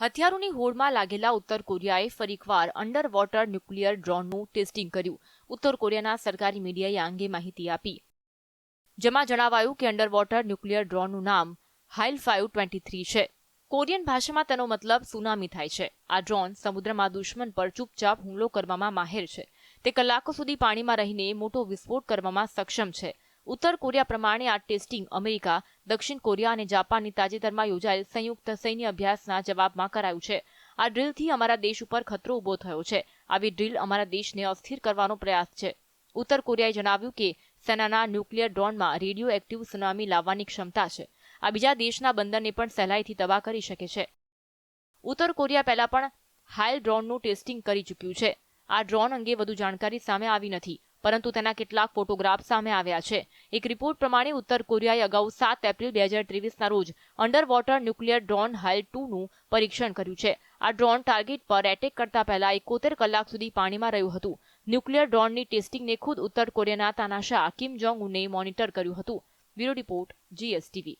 હથિયારોની હોડમાં લાગેલા ઉત્તર કોરિયાએ ફરીકવાર અંડર વોટર ન્યુક્લિયર ડ્રોનનું ટેસ્ટિંગ કર્યું. ઉત્તર કોરિયાના સરકારી મીડિયાએ આ અંગે માહિતી આપી. જેમાં જણાવાયું કે અંડર વોટર ન્યુક્લિયર ડ્રોનનું નામ હાઇલ ફાઇવ ટ્વેન્ટી થ્રી છે. કોરિયન ભાષામાં તેનો મતલબ સુનામી થાય છે. આ ડ્રોન સમુદ્રમાં દુશ્મન પર ચૂપચાપ હુમલો કરવામાં માહેર છે. તે કલાકો સુધી પાણીમાં રહીને મોટો વિસ્ફોટ કરવામાં સક્ષમ છે. ઉત્તર કોરિયા પ્રમાણે આ ટેસ્ટિંગ અમેરિકા, દક્ષિણ કોરિયા અને જાપાનની તાજેતરમાં યોજાયેલ સંયુક્ત સૈન્ય અભ્યાસના જવાબમાં કરાયું છે. આ ડ્રીલથી અમારા દેશ ઉપર ખતરો ઊભો થયો છે. આવી ડ્રીલ અમારા દેશને અસ્થિર કરવાનો પ્રયાસ છે. ઉત્તર કોરિયાએ જણાવ્યું કે સેનાના ન્યુક્લિયર ડ્રોનમાં રેડિયો એક્ટિવ સુનામી લાવવાની ક્ષમતા છે. આ બીજા દેશના બંદરને પણ સહેલાઈથી તબાહ કરી શકે છે. ઉત્તર કોરિયા પહેલા પણ હાઇલ ડ્રોનનું ટેસ્ટિંગ કરી ચૂક્યું છે. આ ડ્રોન અંગે વધુ જાણકારી સામે આવી નથી. પરંતુ તેના કેટલાક ફોટોગ્રાફ સામે આવ્યા છે. એક રિપોર્ટ પ્રમાણે ઉત્તર કોરિયાએ અગાઉ સાત એપ્રિલ બે હજાર ત્રેવીસના રોજ under water nuclear drone Haeil ટુનું પરીક્ષણ કર્યું છે. આ ડ્રોન ટાર્ગેટ પર એટેક કરતા પહેલા એકોતેર કલાક સુધી પાણીમાં રહ્યું હતું. ન્યુક્લિયર ડ્રોનની ટેસ્ટિંગને ખુદ ઉત્તર કોરિયાના તાનાશાહ કિમ જોંગ ઉને મોનિટર કર્યું હતું. Bureau report, GSTV.